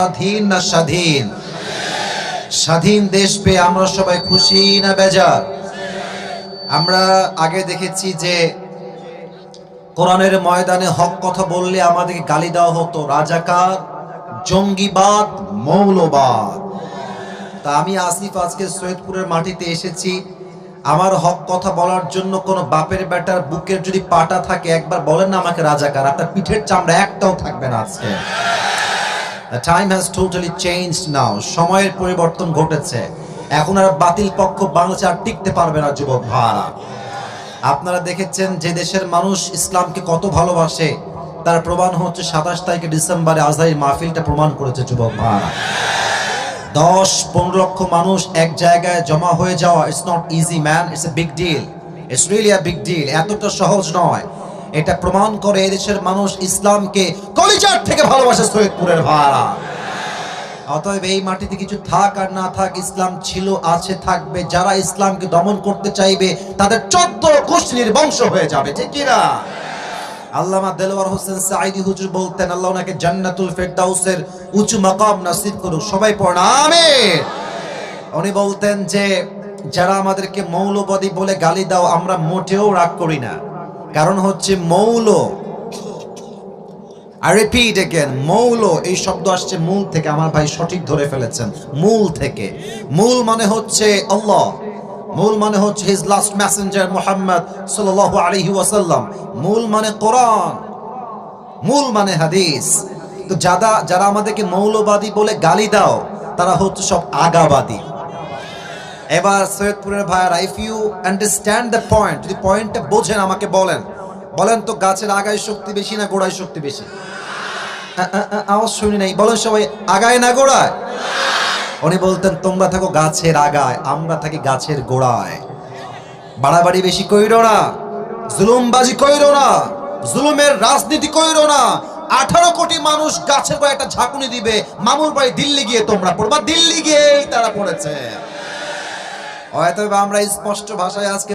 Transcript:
স্বাধীন না স্বাধীন? স্বাধীন দেশ পেয়ে আমরা সবাই খুশি না বেজার? আমরা আগে দেখেছি যে কোরআনের ময়দানে হক কথা বললে আমাদেরকে গালি দেওয়া হতো, রাজাকার, জঙ্গিবাদ, মৌলবাদ। তা আমি আসিফ আজকে সৈয়দপুরের মাটিতে এসেছি। আমার হক কথা বলার জন্য কোন বাপের বেটার বুকের যদি পাটা থাকে, একবার বলেন না আমাকে রাজাকার, আপনার পিঠের চামড়া একটাও থাকবে না আজকে। The has totally change now সময়ের পরিবর্তন ঘটেছে। এখন আর বাতিল পক্ষ বাংলাদেশে আর টিকতে পারবে না, যুবক ভাড়া আপনারা দেখেছেন যে দেশের মানুষ ইসলামকে কত ভালোবাসে। তার প্রমাণ হচ্ছে সাতাশ তারিখে ডিসেম্বরে আজহারি মাহফিলটা প্রমাণ করেছে, যুবক ভাড়া দশ, পনেরো লক্ষ মানুষ এক জায়গায় জমা হয়ে যাওয়া it's not easy man it's a big deal it's really a big deal এতটা সহজ নয়। এটা প্রমাণ করে এদেশের মানুষ ইসলামকে কলিজার থেকে ভালোবাসে সৈয়দপুরের ভাড়া। অতএব এই মাটিতে কিছু থাক আর না থাক, ইসলাম ছিল, আছে, থাকবে। যারা ইসলামকে দমন করতে চাইবে, তাদের চোদ্দ গোষ্ঠীর বংশ হয়ে যাবে। ঠিক কিনা আল্লামা দেলোয়ার হোসেন সাইদি হুজুর বলতেন, আল্লাহ ওনাকে জান্নাতুল ফেরদাউসের উঁচু মাকাম নসিব করুক। সবাই আমিন। উনি বলতেন যে, যারা আমাদেরকে মৌলবাদী বলে গালি দাও, আমরা মোটেও রাগ করি না। কারণ হচ্ছে মৌল। আর রিপিট এগেন মৌল, এই শব্দ আসছে মূল থেকে, আমার ভাই সঠিক ধরে ফেলেছেন, মূল থেকে। মূল মানে হচ্ছে আল্লাহ। মূল মানে হচ্ছে হিজ লাস্ট মেসেঞ্জার মোহাম্মদ সাল আলহি ওয়াসাল্লাম। মূল মানে কোরআন। মূল মানে হাদিস। তো যারা যারা আমাদেরকে মৌলবাদী বলে গালি দাও, তারা হচ্ছে সব আগাবাদী। এবার সৈয়দপুরের ভাইয়ারা if you understand the point যদি পয়েন্টটা বোঝেন আমাকে বলেন। বলেন তো গাছের আগায় শক্তি বেশি না গোড়ায় শক্তি বেশি? আওয়াজ শুনি নাই। বলেন সবাই, আগায় না গোড়ায়? উনি বলতেন, তোমরা থাকো গাছের আগায়, আমরা থাকি গাছের গোড়ায়। বাড়াবাড়ি বেশি কইরো না, জুলুমবাজি কইরো না, জুলুমের রাজনীতি কইরো না। আঠারো কোটি মানুষ গাছের গোড়ায় একটা ঝাঁকুনি দিবে, মামুর বাড়ি দিল্লি গিয়ে তোমরা পড়বা। দিল্লি গিয়েই তারা পড়েছে। হয়তো আমরা স্পষ্ট ভাষায় আজকে